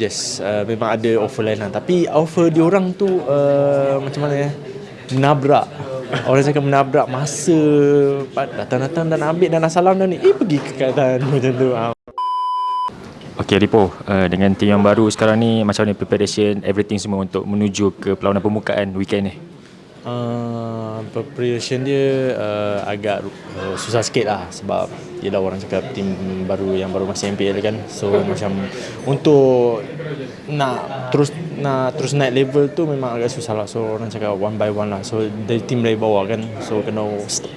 Yes, uh, memang ada offer lain lah. Tapi offer diorang tu uh, macam mana ya? Menabrak. Orang cakap menabrak masa datang-datang dan ambil dan salam dah ni. Eh pergi ke keadaan macam tu. Ah. Okay Ripo, uh, dengan tim yang baru sekarang ni macam mana preparation, everything semua untuk menuju ke perlawanan pembukaan weekend ni? Uh, preparation dia uh, agak uh, susah sikit lah sebab yelah orang cakap tim baru yang baru masuk MPL kan so macam untuk nak terus nak terus naik level tu memang agak susah lah so orang cakap one by one lah so dari tim dari bawah kan so kena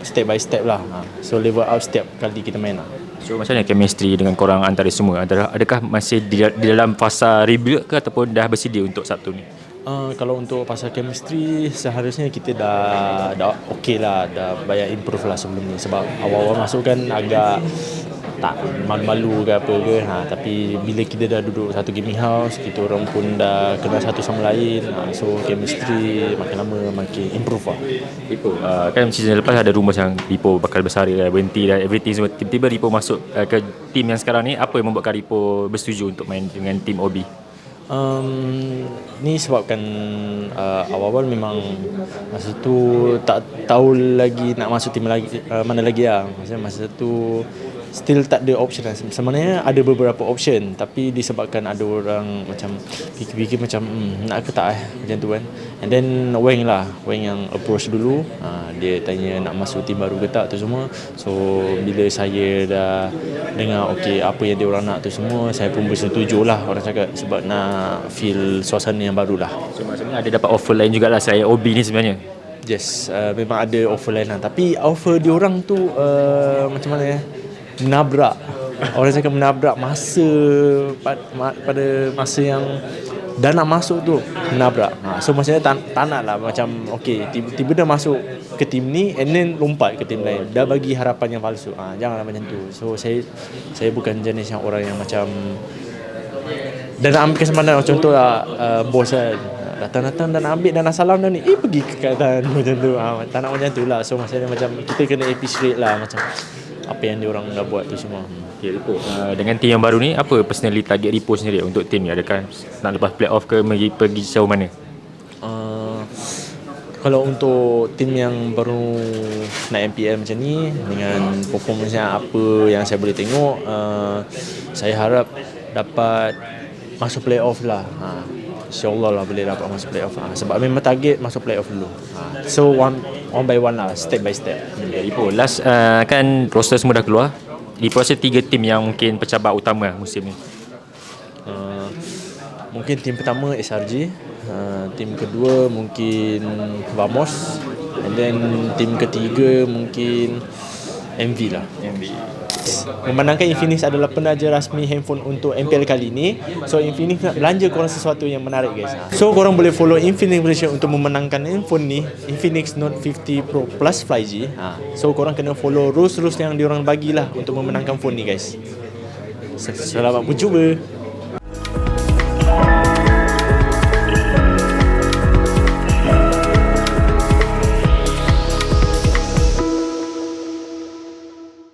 step by step lah ha. so level up setiap kali kita main lah So macam mana chemistry dengan korang antara semua? Adakah, adakah masih di, di dalam fasa rebuild ke ataupun dah bersedia untuk Sabtu ni? Uh, kalau untuk pasal chemistry seharusnya kita dah dah okey lah dah banyak improve lah sebelum ni sebab awal-awal masuk kan agak tak malu-malu ke apa ke ha, tapi bila kita dah duduk satu gaming house kita orang pun dah kenal satu sama lain ha, so chemistry makin lama makin improve lah Ripo, uh, kan season lepas ada rumours yang Ripo bakal besar dah berhenti dan everything semua. Tiba-tiba Ripo masuk uh, ke tim yang sekarang ni, apa yang membuatkan Ripo bersetuju untuk main dengan tim OB? Um, ni sebabkan uh, awal-awal memang masa tu tak tahu lagi nak masuk tim lagi uh, mana lagi lah. Masa masa tu still tak ada option lah. Sebenarnya ada beberapa option tapi disebabkan ada orang macam fikir-fikir macam hmm, nak ke tak eh macam tu kan. And then Weng lah, Weng yang approach dulu. Uh, dia tanya nak masuk tim baru ke tak tu semua. So bila saya dah dengar okey apa yang dia orang nak tu semua, saya pun bersetuju lah orang cakap sebab nak feel suasana yang baru lah. So maksudnya ada dapat offer lain jugalah saya OB ni sebenarnya. Yes, uh, memang ada offer lain lah. Tapi offer diorang tu uh, macam mana ya? Menabrak. Orang cakap menabrak masa pada masa yang dah nak masuk tu menabrak. Ha, so maksudnya tak, tak nak lah macam okay tiba-tiba dah masuk ke tim ni and then lompat ke tim lain. Dah bagi harapan yang palsu. Ha, janganlah macam tu. So saya saya bukan jenis yang orang yang macam dan nak ambil kesempatan contoh lah uh, bos kan datang-datang dan ambil dan salam dah ni eh pergi ke keadaan macam tu ha, tak nak macam tu lah so maksudnya macam kita kena appreciate lah macam apa yang diorang dah buat tu semua Okay, Ripo. Uh, dengan tim yang baru ni, apa personally target Ripo sendiri untuk tim ni? Adakah nak lepas playoff ke pergi, pergi sejauh mana? uh, kalau untuk tim yang baru naik MPL macam ni dengan performance yang apa yang saya boleh tengok uh, saya harap dapat masuk playoff lah ha. InsyaAllah lah boleh dapat masuk playoff ha. Sebab memang target masuk playoff dulu ha. So one one by one lah Step by step Okay, Ripo, last uh, kan roster semua dah keluar. Ripo rasa tiga tim yang mungkin pencabar utama musim ni. uh, Mungkin tim pertama SRG uh, Tim kedua mungkin Vamos And then tim ketiga mungkin MV lah MV. Memandangkan Infinix adalah penaja rasmi handphone untuk MPL kali ini. So Infinix nak belanja korang sesuatu yang menarik guys. So korang boleh follow Infinix Malaysia untuk memenangkan handphone ni Infinix Note 50 Pro Plus 5G ha. So korang kena follow rules-rules yang diorang bagilah Untuk memenangkan phone ni guys. Selamat berjumpa